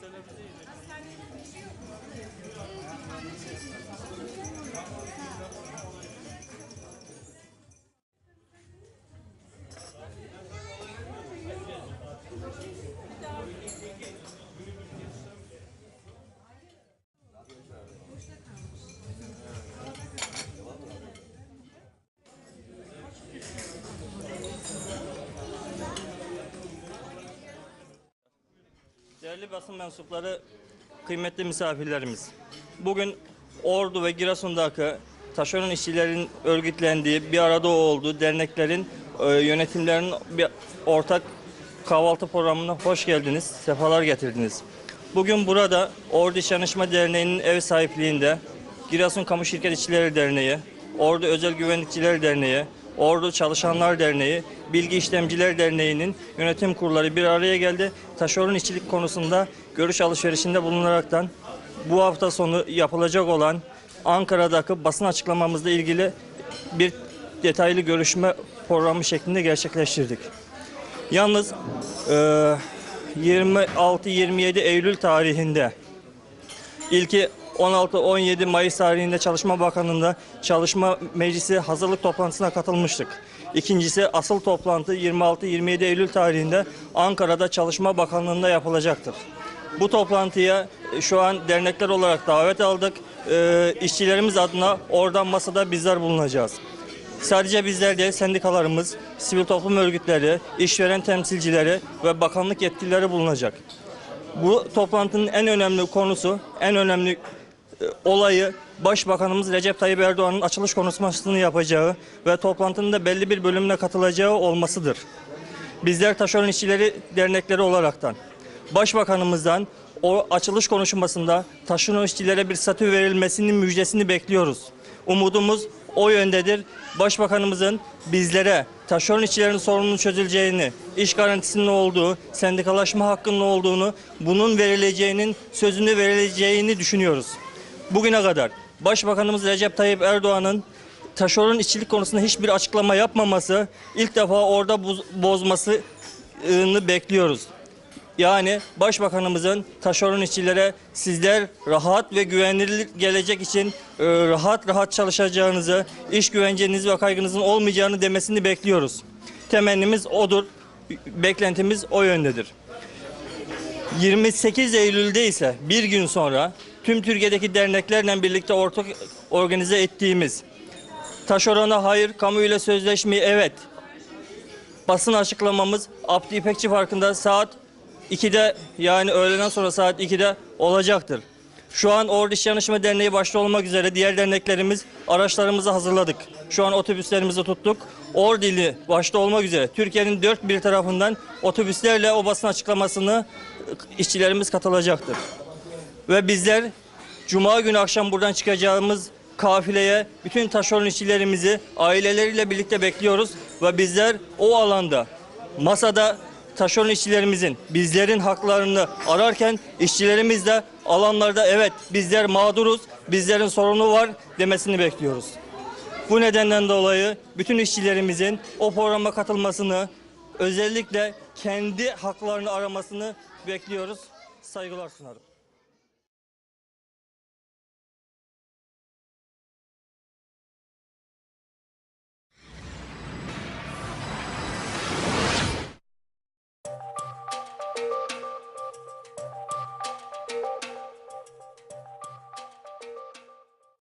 televize Değerli basın mensupları, kıymetli misafirlerimiz. Bugün Ordu ve Giresun'daki taşeron işçilerin örgütlendiği, bir arada olduğu derneklerin e, yönetimlerinin bir ortak kahvaltı programına hoş geldiniz, sefalar getirdiniz. Bugün burada Ordu İş Yanışma Derneği'nin ev sahipliğinde Giresun Kamu Şirket İşçileri Derneği, Ordu Özel Güvenlikçiler Derneği, Ordu Çalışanlar Derneği, Bilgi İşlemciler Derneği'nin yönetim kurulları bir araya geldi. Taşeron işçilik konusunda görüş alışverişinde bulunaraktan bu hafta sonu yapılacak olan Ankara'daki basın açıklamamızla ilgili bir detaylı görüşme programı şeklinde gerçekleştirdik. Yalnız eee, 26-27 Eylül tarihinde İlki 16-17 Mayıs tarihinde Çalışma Bakanlığı'nda Çalışma Meclisi hazırlık toplantısına katılmıştık. İkincisi asıl toplantı 26-27 Eylül tarihinde Ankara'da Çalışma Bakanlığı'nda yapılacaktır. Bu toplantıya e, şu an dernekler olarak davet aldık. Ee, işçilerimiz adına oradan masada bizler bulunacağız. Sadece bizler değil, sendikalarımız, sivil toplum örgütleri, işveren temsilcileri ve bakanlık yetkilileri bulunacak. Bu toplantının en önemli konusu, en önemli olayı Başbakanımız Recep Tayyip Erdoğan'ın açılış konuşmasını yapacağı ve toplantının da belli bir bölümüne katılacağı olmasıdır. Bizler taşeron işçileri dernekleri olaraktan Başbakanımızdan o açılış konuşmasında taşeron işçilere bir statü verilmesinin müjdesini bekliyoruz. Umudumuz o yöndedir. Başbakanımızın bizlere taşeron işçilerin sorununun çözüleceğini, iş garantisinin olduğu, sendikalaşma hakkının olduğunu, bunun verileceğinin sözünü verileceğini düşünüyoruz. Bugüne kadar Başbakanımız Recep Tayyip Erdoğan'ın taşeron işçilik konusunda hiçbir açıklama yapmaması, ilk defa orada boz- bozmasını bekliyoruz. Yani Başbakanımızın taşeron işçilere sizler rahat ve güvenilir gelecek için e, rahat rahat çalışacağınızı, iş güvenceniz ve kaygınızın olmayacağını demesini bekliyoruz. Temennimiz odur, beklentimiz o yöndedir. 28 Eylül'de ise bir gün sonra tüm Türkiye'deki derneklerle birlikte ortak organize ettiğimiz taşerona hayır, kamu ile sözleşmeyi evet basın açıklamamız Abdi İpekçi Parkı'nda saat 2'de yani öğleden sonra saat 2'de olacaktır. Şu an Ordu İş Yanışma Derneği başta olmak üzere diğer derneklerimiz araçlarımızı hazırladık. Şu an otobüslerimizi tuttuk. Ordu ili başta olmak üzere Türkiye'nin dört bir tarafından otobüslerle o basın açıklamasını işçilerimiz katılacaktır. Ve bizler Cuma günü akşam buradan çıkacağımız kafileye bütün taşeron işçilerimizi aileleriyle birlikte bekliyoruz. Ve bizler o alanda masada taşeron işçilerimizin bizlerin haklarını ararken işçilerimiz de alanlarda evet bizler mağduruz, bizlerin sorunu var demesini bekliyoruz. Bu nedenden dolayı bütün işçilerimizin o programa katılmasını özellikle kendi haklarını aramasını bekliyoruz. Saygılar sunarım.